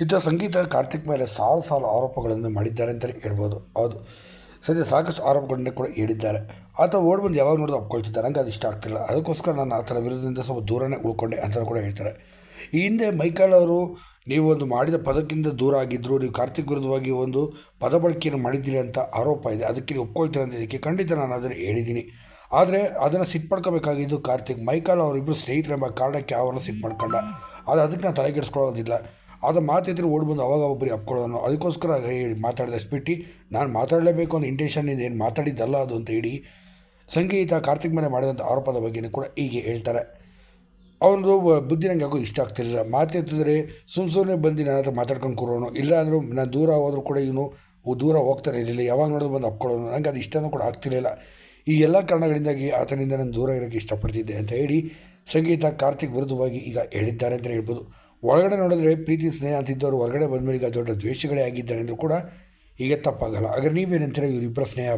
ಇತ್ತ ಸಂಗೀತ ಕಾರ್ತಿಕ್ ಮೇಲೆ ಸಾಲು ಸಾಲು ಆರೋಪಗಳನ್ನು ಮಾಡಿದ್ದಾರೆ ಅಂತಲೇ ಹೇಳ್ಬೋದು. ಹೌದು. ಸದ್ಯ ಸಾಕಷ್ಟು ಆರೋಪಗಳನ್ನ ಕೂಡ ಹೇಳಿದ್ದಾರೆ. ಆತ ಓಡ್ ಬಂದು ಯಾವಾಗ ನೋಡಿದ್ರು ಒಪ್ಕೊಳ್ತಿದ್ದಾರೆ. ನಂಗೆ ಅದು ಇಷ್ಟ ಆಗ್ತಿಲ್ಲ. ಅದಕ್ಕೋಸ್ಕರ ನಾನು ಆತನ ವಿರುದ್ಧದಿಂದ ಸ್ವಲ್ಪ ದೂರನೇ ಉಳ್ಕೊಂಡೆ ಅಂತ ಕೂಡ ಹೇಳ್ತಾರೆ. ಈ ಹಿಂದೆ ಮೈಕಲ್ ಅವರು, ನೀವು ಒಂದು ಮಾಡಿದ ಪದಕ್ಕಿಂತ ದೂರ ಆಗಿದ್ದರು ನೀವು ಕಾರ್ತಿಕ್ ವಿರುದ್ಧವಾಗಿ ಒಂದು ಪದ ಬಳಕೆಯನ್ನು ಮಾಡಿದ್ದೀರಿ ಅಂತ ಆರೋಪ ಇದೆ. ಅದಕ್ಕೆ ನೀವು ಒಪ್ಕೊಳ್ತೀರ ಅಂತ ಇದಕ್ಕೆ ಖಂಡಿತ ನಾನು ಅದನ್ನು ಹೇಳಿದ್ದೀನಿ. ಆದರೆ ಅದನ್ನು ಸಿಟ್ಟು ಕಾರ್ತಿಕ್. ಮೈಕಲ್ ಅವರಿಬ್ಬರು ಸ್ನೇಹಿತರೆಂಬ ಕಾರಣಕ್ಕೆ ಅವರನ್ನು ಸಿಟ್ಟು ಮಾಡ್ಕೊಂಡ. ಆದರೆ ಅದಕ್ಕೆ ನಾನು ತಲೆಗೆಡಿಸ್ಕೊಳ್ಳೋದಿಲ್ಲ ಆದ ಮಾತಿದ್ರೆ ಓಡಿ ಬಂದು ಅವಾಗ ಒಬ್ಬರಿ ಅಪ್ಕೊಳ್ಳೋನು ಅದಕ್ಕೋಸ್ಕರ ಮಾತಾಡಿದ ಬಿಟ್ಟು ನಾನು ಮಾತಾಡಲೇಬೇಕು ಅನ್ನೋ ಇಂಟೆನ್ಷನ್ನಿಂದ ಏನು ಮಾತಾಡಿದ್ದಲ್ಲ ಅದು ಅಂತ ಹೇಳಿ ಸಂಗೀತ ಕಾರ್ತಿಕ್ ಮೇಲೆ ಮಾಡಿದಂಥ ಆರೋಪದ ಬಗ್ಗೆಯೂ ಕೂಡ ಹೀಗೆ ಹೇಳ್ತಾರೆ. ಅವನದು ಬುದ್ಧಿ ನನಗೆ ಯಾಕೋ ಇಷ್ಟ ಆಗ್ತಿರಲಿಲ್ಲ. ಮಾತೆತ್ತಿದ್ರೆ ಸುಮ್ಮ ಸುಮ್ಮನೆ ಬಂದು ನನ್ನ ಹತ್ರ ಮಾತಾಡ್ಕೊಂಡು ಕೂರೋನು. ಇಲ್ಲ ಅಂದರೂ ನಾನು ದೂರ ಹೋದರೂ ಕೂಡ ಇವನು ದೂರ ಹೋಗ್ತಾನೆ ಇರಲಿಲ್ಲ. ಯಾವಾಗ ನೋಡಿದ್ರು ಬಂದು ಅಪ್ಕೊಳ್ಳೋನು. ನನಗೆ ಅದು ಇಷ್ಟನೂ ಕೂಡ ಆಗ್ತಿರಲಿಲ್ಲ. ಈ ಎಲ್ಲ ಕಾರಣಗಳಿಂದಾಗಿ ಆತನಿಂದ ನಾನು ದೂರ ಇರೋಕ್ಕೆ ಇಷ್ಟಪಡ್ತಿದ್ದೆ ಅಂತ ಹೇಳಿ ಸಂಗೀತ ಕಾರ್ತಿಕ್ ವಿರುದ್ಧವಾಗಿ ಈಗ ಹೇಳಿದ್ದಾರೆ ಅಂತಲೇ ಹೇಳ್ಬೋದು. ಒಳಗಡೆ ನೋಡಿದ್ರೆ ಪ್ರೀತಿ, ಸ್ನೇಹ ಅಂತಿದ್ದವರು ಹೊರಗಡೆ ಬಂದಮೇಲೆ ಈಗ ದೊಡ್ಡ ದ್ವೇಷಗಳೇ ಆಗಿದ್ದಾರೆ ಅಂದರೂ ಕೂಡ ಈಗ ತಪ್ಪಾಗಲ್ಲ. ಹಾಗಾದ್ರೆ ನೀವೇನಂತೀರ? ಇವರಿಬ್ಬರ ಸ್ನೇಹ